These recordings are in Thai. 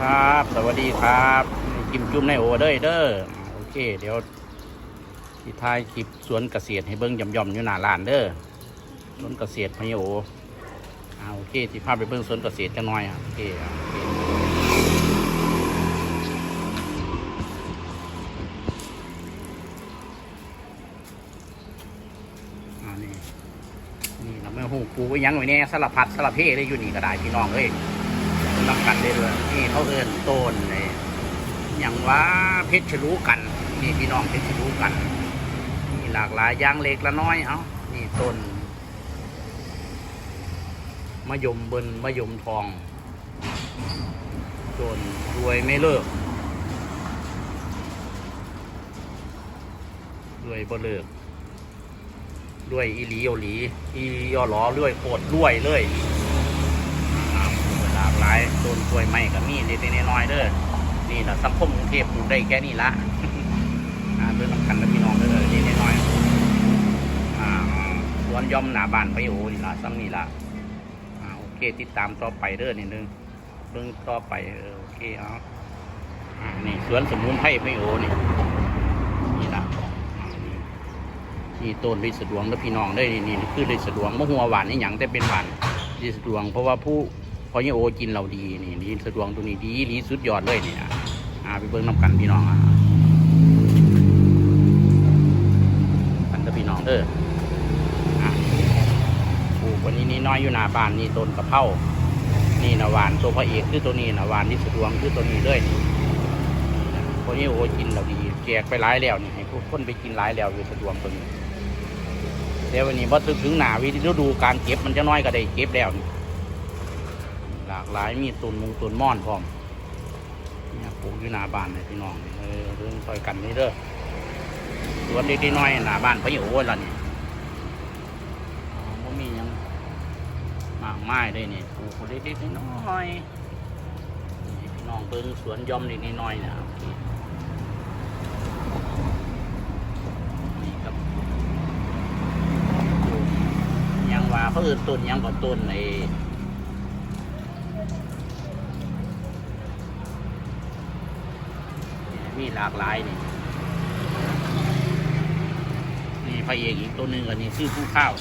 ครับ สวัสดีครับกิมจุ่มในโอเด้อเด้อโอเค เดี๋ยวที่ท้ายคลิปสวนเกษตรให้เบิ้งย่อมๆอยู่หน้าร้านเด้อสวนเกษตรพะโยอ่าโอเคที่พาไปเบิ้งสวนเกษตรกันหน่อยอะโอเคอะโอเคอ่านี่นี่เราไม่หูปูไว้ยังไว้แน่สลับพัดสลับเพได้อยู่นี่ก็ได้พี่น้องเอ้ย รับกันได้เลยนี่เขาเอินโตนเลยอย่างว่าเพชรชะลูกันนี่พี่น้องเพชรชะลูกันนี่หลากหลายย่างเล็กละน้อยเอ้านี่ต้นมะยมเบินมะยมทองต้นรวยไม่เลิกรวยบ่เลิกรวยอีหลีโอหลีอีหลีออหลอรวยโคตรรวยเลย อ่าหลากหลายต้ นกล้วยไม้ก็มีเล็กๆน้อยๆเด้อนี่แหละสังคมกรุงเทพปลูกได้แค่นี้ละอ่าเรื่องสำคัญนะพี่น้องเด้อเล็กๆน้อยๆอ่าสวนย่อมหนาบานไปโอ้นี่ละซ้ำนี่ละอ่าโอเคติดตามต่อไปเด้อนี่นึงเรื่องต่อไปเออโอเคเอาอ่านี่สวนสมุนไพรไปโอ้นี่นี่ละอ่านี่นี่ต้นฤทธิ์สะดวงแล้วพี่น้องได้นี่นี่คือฤทธิ์สะดวงมะหัวหวานนี่หยังแต่เป็นหวานดีสะดวงเพราะว่าผู้ พอยี่โอกินเราดีนี่ดีสะดวงตัวนี้ดีดีสุดยอดเลยเนี่ยอ่าไปเบิ่งน้ำกันพี่น้องอะกันกับพี่น้องเด้ออะปลูกวันนี้นี่น้อยอยู่หน้าบ้านนี่ต้นกระเพรานี่นะหวานตัวพระเอกคือตัวนี้นะหวานที่สะดวงคือตัวนี้เลยนี่พอยี่โอกินเราดีแจกไปหลายแล้วนี่ให้ผู้คนไปกินหลายแล้วอยู่สะดวงตัวนี้เดี๋ยววันนี้พอถึงหนาวิธีฤดูการเก็บมันจะน้อยก็ได้เก็บแล้วนี่ ลากหลายมีตุนมุงตุนม่อนพร้อมเนี่ยปลูกอยู่หน้าบ้านเลยพี่น้องเออเรื่องซอยกันนี่เด้อสวนเล็กๆน้อยหน้าบ้านพะโอ้ยละนี่อ๋อบ่มียังมากมายเลยนี่ปลูกเล็กๆน้อยๆนี่พี่น้องเบิ่งสวนย่อมเล็กๆน้อยนะโอเนี่ครับยังว่าเขาอื่นต้นยังก่อนต้นไอ้ มีหลากหลายนี่นี่พระเอกอีกตัวหนึ่งอันนี้ชื่อผู้ข้าว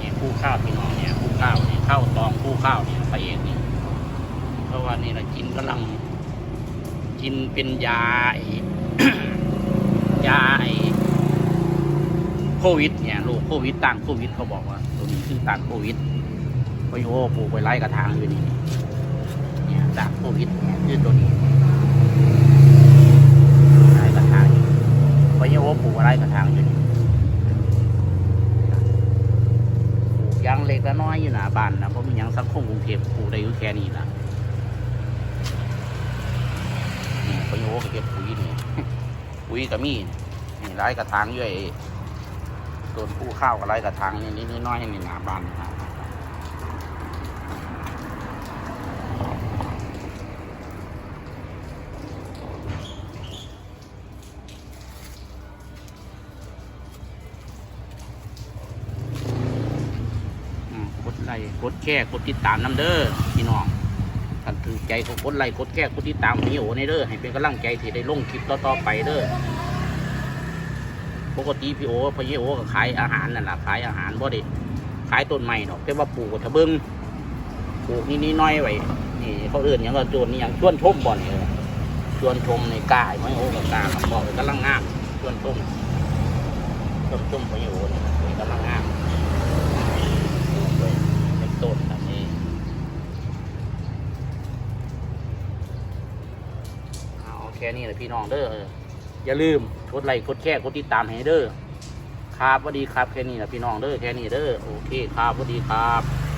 นี่ผู้ข้าวพี่น้องเนี่ยผู้ข้าวนี่ข้าวตองผู้ข้าวเนี่ยพระเอกนี่เพราะว่านี่เรากินกำลังกินเป็นยาไอ้ยาไอ้โควิดเนี่ยโรคโควิดต่างโควิดเขาบอกว่า ตัวนี้คือต่างโควิดไปโอ้ปลูกไปไล่กระถางอยู่นี่เนี่ยต่างโควิดเนี่ยคือตัวนี้ อะไรกระถางอยู่เพราะยังว่าปลูกอะไรกระถางอยู่ปลูกยางเล็กและน้อยอยู่หนาบ้านนะเพราะมีหยังสังคมกรุงเทพปลูกได้อยู่แค่นี้นะนี่เพราะยังว่าเก็บปุ๋ยนี่ปุ๋ยก็มีนี่ไรกระถางอยู่ไอ้ต้นผู้ข้าวกับไรกระถางนี่นี่น้อยๆนี่หนาบ้านนี่นะอื ค์กดแชร์กดติดตามน้ำเด้อพี่น้องกันถือใจกดไลค์กดแชร์กดติดตามพี่โอในเด้อให้เป็นกำลังใจที่ได้ลงคลิปต่อๆไปเด้อปกติพี่โอพี่โอก็ขายอาหารนั่นแหละขายอาหารบ่ด้ขายต้นไม้ดอกแต่ว่าปลูกทะเบิงปลูกนี่นี่น้อยไว้นี่เขาเอื่นหยังก็โจนนี่หยังชวนชมบ่อนเออชวนชมในกายไม่โอ้กับกาบอกเลยกำลังงามชวนชมชวนชมพี่โอนี่นี่กำลังงามเป็นต้นแบบนี้ เอาแค่นี้แหละพี่น้องเด้ออย่าลืมกดไลค์กดแชร์กดติดตามให้เด้อครับสวัสดีครับแค่นี้แหละพี่น้องเด้อแค่นี้เด้อโอเคครับสวัสดีครับ